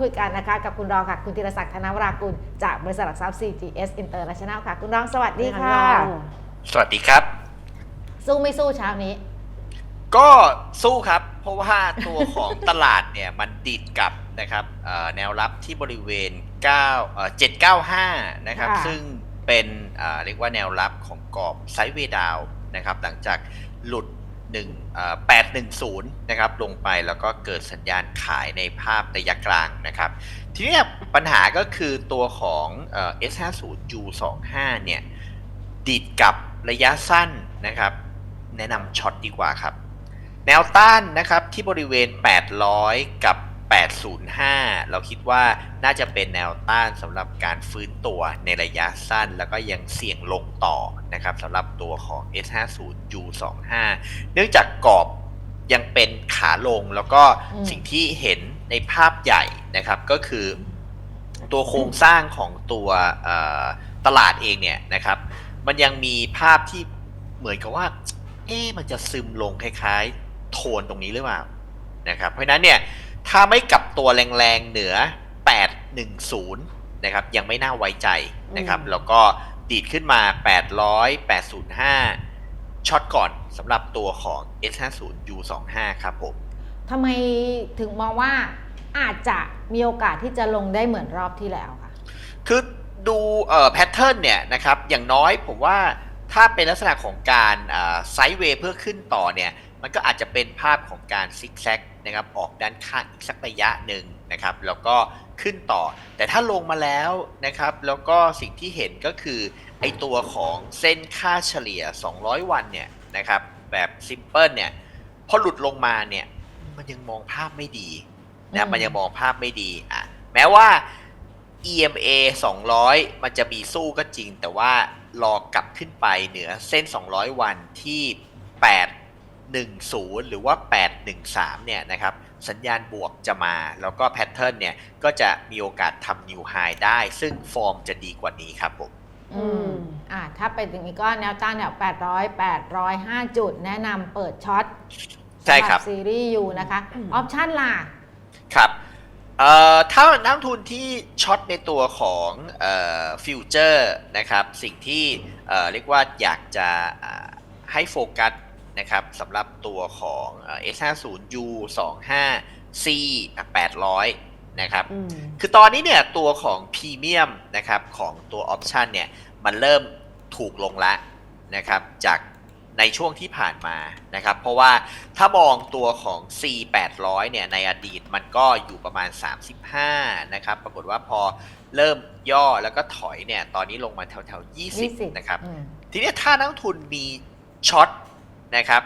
คุยกันนะคะ กับคุณรองค่ะ คุณธีรศักดิ์ธนวรากุล จากบริษัทหลักทรัพย์ CGS International ค่ะ คุณรองสวัสดีค่ะ สวัสดีครับ สู้ไม่สู้เช้านี้ ก็สู้ครับ เพราะว่าตัวของตลาดเนี่ยมันดิดกับนะครับเอ่อแนวรับที่บริเวณ9เอ่อ795 นะครับค่ะซึ่งเป็นเอ่อเรียกว่าแนวรับของกรอบไซด์เวย์ดาวน์นะครับ หลังจากหลุด 1เอ่อ810 นะครับ ลงไปแล้วก็เกิดสัญญาณขายในภาพระยะกลางนะครับ ทีนี้ปัญหาก็คือตัวของเอ่อ S50U25 เนี่ยดิดกับระยะสั้นนะครับ แนะนำช็อตดีกว่าครับ แนวต้านนะครับที่บริเวณ 800 กับ 805 เราคิดว่าน่าจะเป็นแนวต้านสำหรับการฟื้นตัวในระยะสั้น แล้วก็ยังเสี่ยงลงต่อนะครับสำหรับตัวของ S50U25 เนื่องจากกรอบยังเป็นขาลงแล้วก็อืมสิ่งที่เห็นในภาพใหญ่นะครับก็คือ ตัวโครงสร้างของตัวเอ่อตลาดเองเนี่ยนะครับ มันยังมีภาพที่เหมือนกับว่า เอ๊ะมันจะซึมลงคล้ายๆ โทนตรงนี้หรือเปล่านะครับ เพราะฉะนั้นเนี่ย ถ้าไม่กลับตัวแรงๆเหนือ 810 นะครับ ยังไม่น่าไว้ใจนะครับอืมแล้วก็ดีดขึ้นมา 800 805 ช็อตก่อนสำหรับตัวของ S50U25 ครับผมทำไมถึงมองว่าอาจจะมีโอกาสที่จะลงได้เหมือนรอบที่แล้วค่ะ คือดูเอ่อแพทเทิร์นเนี่ยนะครับ อย่างน้อยผมว่าถ้าเป็นลักษณะของการไซด์เวย์เพื่อขึ้นต่อเนี่ย มันก็อาจจะเป็นภาพของการซิกแซกนะครับออกด้านข้างอีกสักระยะหนึ่งนะครับ แล้วก็ขึ้นต่อ แต่ถ้าลงมาแล้วนะครับ แล้วก็สิ่งที่เห็นก็คือไอตัวของเส้นค่าเฉลี่ย 200 วันเนี่ยนะครับแบบซิมเพิลเนี่ยพอหลุดลงมาเนี่ยมันยังมองภาพไม่ดีอืนะมมันยังมองภาพไม่ดีอะแม้ว่า EMA 200 มันจะมีสู้ก็จริง แต่ว่ารอกลับขึ้นไปเหนือเส้น 200 วันที่ 810 หรือว่า 813 เนี่ยนะครับสัญญาณบวกจะมา แล้วก็แพทเทิร์นเนี่ยก็จะมีโอกาสทำนิวไฮได้ ซึ่งฟอร์มจะดีกว่านี้ครับผมอืมอ่าถ้าเป็นอย่างนี้ก็แนวต้านแนว800 805 จุด แนะนำเปิดช็อตใช่ครับสำหซีรีส์ยูนะคะ ออปชั่นล่ะ ครับเอ่อถ้านักลงทุนที่ช็อตในตัวของฟิวเจอร์นะครับ สิ่งที่เอ่อเรียกว่าอยากจะอ่าให้โฟกัส นะครับสำหรับตัวของเอ่อ S50U 25 C 800 นะครับอืมคือตอนนี้เนี่ยตัวของพรีเมียมนะครับของตัวออปชันเนี่ยมันเริ่มถูกลงแล้วนะครับจากในช่วงที่ผ่านมานะครับ เพราะว่าถ้ามองตัวของ C 800เนี่ยในอดีตมันก็อยู่ประมาณ 35 นะครับ ปรากฏว่าพอเริ่มย่อแล้วก็ถอยเนี่ย ตอนนี้ลงมาแถวแถวๆ20 นะครับอืมทีนี้ถ้านักลงทุนมีช็อต นะครับ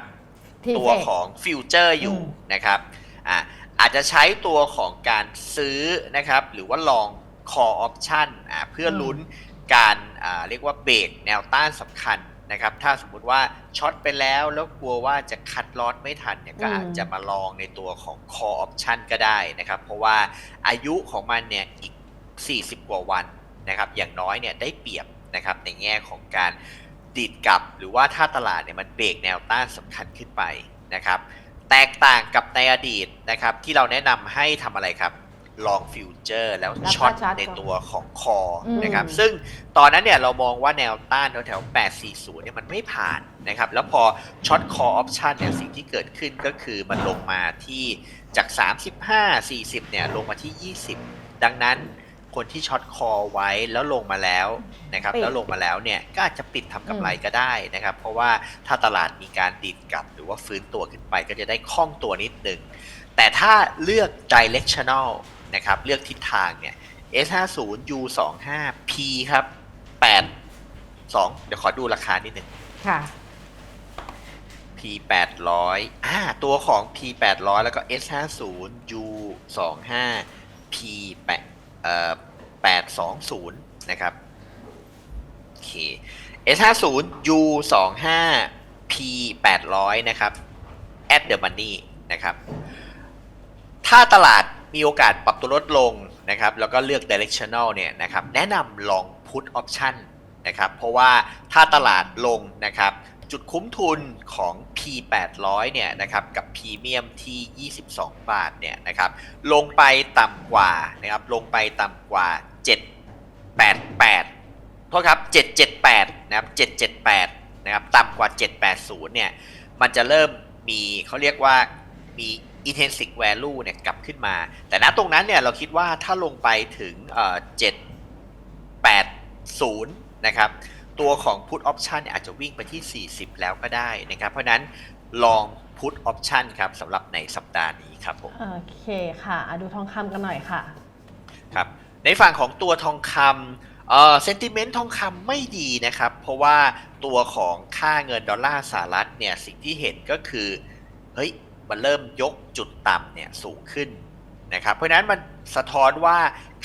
ที่ตัวเฟดของฟิวเจอร์อยู่อืม นะครับอ่าอาจจะใช้ตัวของการซื้อนะครับ หรือว่าลอง call option อ่าเพื่อลุ้นการอ่าเรียกว่าเบรกแนวต้านสำคัญนะครับ ถ้าสมมุติว่าช็อตไปแล้วแล้วกลัวว่าจะคัดลอตไม่ทันเนี่ยก็อาจจะมาลองในตัวของ call option ก็ได้นะครับ เพราะว่าอายุของมันเนี่ยอีก 40 กว่าวันนะครับ อย่างน้อยเนี่ยได้เปรียบนะครับในแง่ของการ ดีดกลับหรือว่าถ้าตลาดเนี่ยมันเบรกแนวต้านสำคัญขึ้นไปนะครับ แตกต่างกับในอดีตนะครับ ที่เราแนะนำให้ทำอะไรครับลองฟิวเจอร์แล้วแล้วก็ช็อตช็อตในตัวของคออืมนะครับ ซึ่งตอนนั้นเนี่ยเรามองว่าแนวต้านแถวๆ840 เนี่ยมันไม่ผ่านนะครับ แล้วพอช็อตคอออปชันเนี่ยสิ่งที่เกิดขึ้นก็คือมันลงมาที่จาก 35 40 เนี่ยลงมาที่ 20 ดังนั้น คนที่ช็อตคอไว้แล้วลงมาแล้วนะครับปิดแล้วลงมาแล้วเนี่ยก็อาจจะปิดทำกำไรก็ได้นะครับ เพราะว่าถ้าตลาดมีการดีดกลับ หรือว่าฟื้นตัวขึ้นไปก็จะได้คล่องตัวนิดหนึ่งแต่ถ้าเลือก directional นะครับเลือกทิศทางเนี่ย S50 U25 P ครับ 8 2 เดี๋ยวขอดูราคานิดหนึ่งค่ะ P 800อ่าตัวของ P 800แล้วก็ S50 U25 P 8เอ่อ 820 นะครับโอเค S50 U25 P 800 นะครับ at the money นะครับ ถ้าตลาดมีโอกาสปรับตัวลดลงนะครับ แล้วก็เลือก directional เนี่ยนะครับ แนะนำลอง put option นะครับ เพราะว่าถ้าตลาดลงนะครับจจุดคุ้มทุนของ P800 เนี่ยนะครับกับพรีเมียมที่ 22 บาทเนี่ยนะครับ ลงไปต่ำกว่านะครับ ลงไปต่ำกว่า 788โทษครับ 778 นะครับ 778 นะครับ ต่ำกว่า 780 เนี่ย มันจะเริ่มมีเขาเรียกว่ามี intrinsic value เนี่ยกลับขึ้นมา แต่ณตรงนั้นเนี่ยเราคิดว่าถ้าลงไปถึงเอ่อ780นะครับ ตัวของ put option เนี่ยอาจจะวิ่งไปที่ 40 แล้วก็ได้นะครับ เพราะฉะนั้นลอง put option ครับสำหรับในสัปดาห์นี้ครับผม โอเคค่ะอะ ดูทองคำกันหน่อยค่ะ ครับ ในฝั่งของตัวทองคำเอ่อเซนติเมนต์ทองคำไม่ดีนะครับ เพราะว่าตัวของค่าเงินดอลลาร์สหรัฐเนี่ยสิ่งที่เห็นก็คือเฮ้ยมันเริ่มยกจุดต่ำเนี่ยสูงขึ้นนะครับเพราะฉะนั้นมันสะท้อนว่า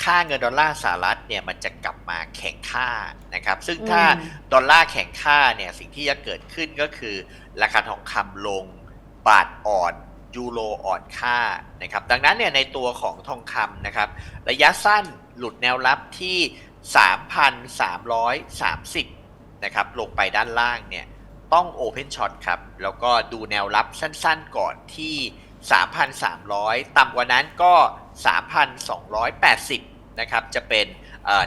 ค่าเงินดอลลาร์สหรัฐเนี่ยมันจะกลับมาแข็งค่านะครับ ซึ่งถ้าอืมดอลลาร์แข็งค่าเนี่ยสิ่งที่จะเกิดขึ้นก็คือ ราคาทองคำลงบาทอ่อน ยูโรอ่อนค่านะครับดังนั้นเนี่ยในตัวของทองคำนะครับระยะสั้นหลุดแนวรับที่ 3,330นะครับลงไปด้านล่างเนี่ยต้อง Open Shot ครับแล้วก็ดูแนวรับสั้นๆก่อนที่ 3,300 ต่ำกว่านั้นก็ 3,280นะครับจะเป็น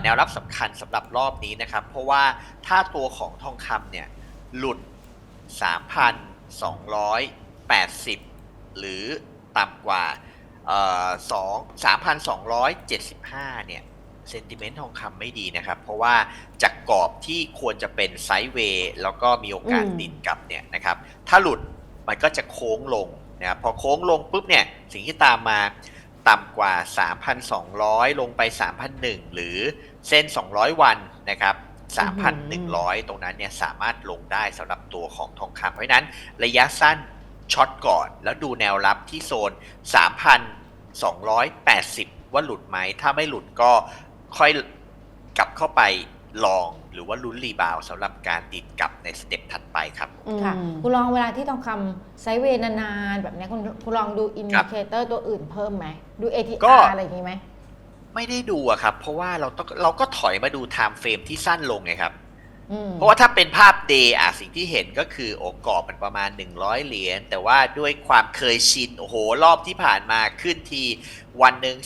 แนวรับสำคัญสำหรับรอบนี้นะครับ เพราะว่าถ้าตัวของทองคำเนี่ยหลุด 3,280 หรือต่ำกว่าเอ่อสองสามพันสองร้อยเจ็ดสิบห้าเนี่ยเซนติเมนต์ทองคำไม่ดีนะครับ เพราะว่าจากกรอบที่ควรจะเป็นไซด์เวย์แล้วก็มีโอกาสอืมติดกลับเนี่ยนะครับ ถ้าหลุดมันก็จะโค้งลงนะครับพอโค้งลงปุ๊บเนี่ยสิ่งที่ตามมาต่ำกว่า 3,200 ลงไป 3,001 หรือเส้น 200 วันนะครับ 3,100 ตรงนั้นเนี่ยสามารถลงได้สำหรับตัวของทองคำเพราะฉะนั้นระยะสั้น ช็อตก่อน แล้วดูแนวรับที่โซน 3,280 ว่าหลุดไหม ถ้าไม่หลุดก็ค่อยกลับเข้าไปลองหรือว่าลุ้นรีบาวด์สำหรับการติดกลับในสเต็ปถัดไปครับอืมค่ะคุณลองเวลาที่ทองคำไซด์เวย์นานๆแบบเนี้ยคุณคุณลองดูอินดิเคเตอร์ตัวอื่นเพิ่มไหม ดูก็ ATR อะไรอย่างนี้ไหม ไม่ได้ดูอะครับ เพราะว่าเราต้องเราก็ถอยมาดูไทม์เฟรมที่สั้นลงไงครับอืม เพราะว่าถ้าเป็นภาพเดย์อะสิ่งที่เห็นก็คือโอกรอบมันประมาณ 100 เหรียญแต่ว่าด้วยความเคยชินโอ้โหรอบที่ผ่านมาขึ้นทีวันหนึ่ง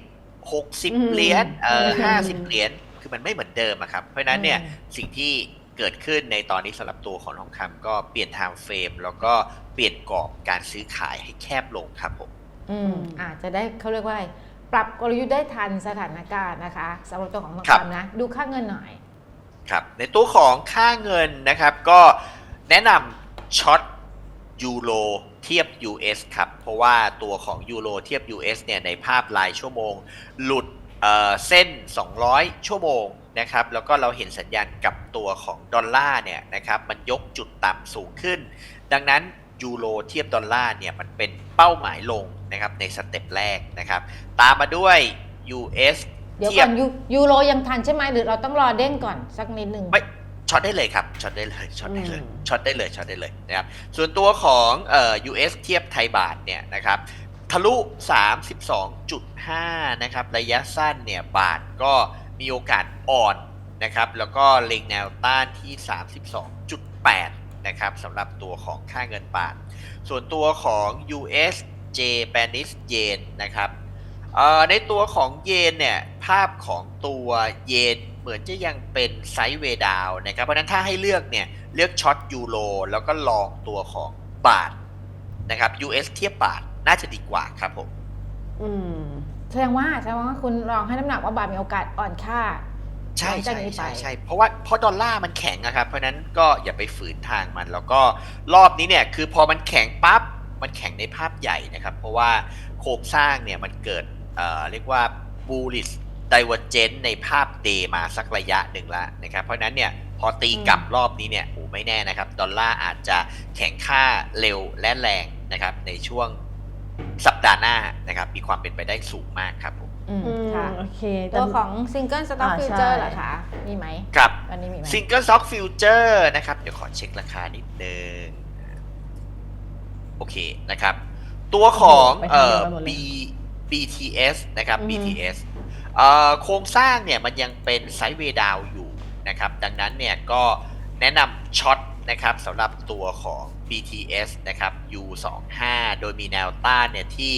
30 60 เหรียญเอ่ออืม50 เหรียญคือมันไม่เหมือนเดิมอะครับ เพราะฉะนั้นเนี่ยสิ่งที่เกิดขึ้นในตอนนี้สำหรับตัวของทองคำก็เปลี่ยนไทม์เฟรมแล้วก็เปลี่ยนกรอบการซื้อขายให้แคบลงครับผมอืมอาจจะได้เขาเรียกว่าอะไรปรับกลยุทธ์ได้ทันสถานการณ์นะคะสำหรับตัวของทองครับคำนะ ดูค่าเงินหน่อย ครับในตัวของค่าเงินนะครับ ก็แนะนำช็อตยูโรเทียบ US ครับ เพราะว่าตัวของยูโรเทียบ US เนี่ยในภาพรายชั่วโมง หลุดเอ่อเส้น 200 ชั่วโมงนะครับแล้วก็เราเห็นสัญญาณกับตัวของดอลลาร์เนี่ยนะครับมันยกจุดต่ำสูงขึ้น ดังนั้นยูโรเทียบดอลลาร์เนี่ยมันเป็นเป้าหมายลงนะครับในสเต็ปแรกนะครับตามมาด้วย US เดี๋ยวเทีก่ยอบนยูยูโรยังทันใช่ไหมหรือเราต้องรอเด้งก่อนสักนิดหนึ่งไม่ช็อตได้เลยครับช็อตได้เลยช็อตได้เลยอืมช็อตได้เลยช็อตได้เลยนะครับส่วนตัวของเอ่อ US เทียบไทยบาทเนี่ยนะครับทะลุ 32.5 นะครับ ระยะสั้นเนี่ยบาทก็มีโอกาสอ่อนนะครับ แล้วก็เล็งแนวต้านที่ 32.8 นะครับสำหรับตัวของค่าเงินบาท ส่วนตัวของ US Japanese Yen นะครับ เอ่อในตัวของเยนเนี่ยภาพของตัวเยนเหมือนจะยังเป็นไซด์เวย์ดาวน์นะครับเพราะฉะนั้นถ้าให้เลือกเนี่ยเลือกช็อตยูโรแล้วก็ลองตัวของบาทนะครับ US เทียบบาทน่าจะดีกว่าครับผมอืมแสดงว่าแสดงว่าคุณลองให้น้ำหนักว่าบาทมีโอกาสอ่อนค่า ใช่หลังจากใช่นี้ไปใช่ใช่เพราะว่าเพราะดอลลาร์มันแข็งอะครับ เพราะฉะนั้นก็อย่าไปฝืนทางมัน แล้วก็รอบนี้เนี่ยคือพอมันแข็งปั๊บมันแข็งในภาพใหญ่นะครับ เพราะว่าโครงสร้างเนี่ยมันเกิด เอ่อเรียกว่า bullish divergence ในภาพเดมาสักระยะหนึ่งแล้วนะครับเพราะฉะนั้นเนี่ยพอตีกลับรอบนี้เนี่ยโอ้ไม่แน่นะครับ ดอลลาร์อาจจะแข็งค่าเร็วและแรงนะครับในช่วงสัปดาห์หน้านะครับ มีความเป็นไปได้สูงมากครับผมอืมอืมค่ะโอเคตัวของซิงเกิลสต็อกอ่าฟิวเจอร์ใช่ เหรอคะมีไหมครับวันนี้มีไหมซิงเกิลซ็อกฟิวเจอร์นะครับ เดี๋ยวขอเช็คราคานิดนึงโอเคนะครับ ตัวของไปทางเอ่อเดียวกันหมดเลย B BTS นะครับอือฮึ BTS เอ่อโครงสร้างเนี่ยมันยังเป็นไซด์เวย์ดาวอยู่นะครับ ดังนั้นเนี่ยก็แนะนำช็อตนะครับสำหรับตัวของ BTS นะครับ U25 โดยมีแนวต้านเนี่ยที่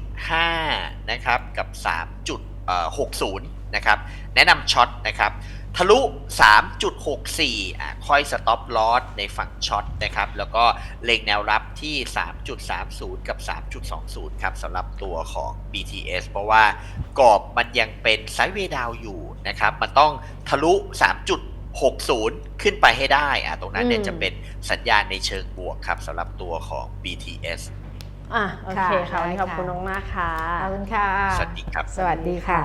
3.5 นะครับ กับ 3.60 นะครับ แนะนำช็อตนะครับ ทะลุ 3.64 อะค่อยสต็อปลอสในฝั่งช็อตนะครับ แล้วก็เล็งแนวรับที่ 3.30 กับ 3.20 ครับสำหรับตัวของ BTS เพราะว่ากรอบมันยังเป็นไซด์เวย์ดาวอยู่นะครับ มันต้องทะลุ 3.60 ขึ้นไปให้ได้อะตรงนั้นเนี่ยอืมจะเป็นสัญญาณในเชิงบวกครับสำหรับตัวของ BTS อะโอเคค่ะค่ะวันนี้ขอบได้ค่ะคุณน้องมากค่ะ ขอบคุณค่ะ สวัสดีครับ สวัสดีค่ะ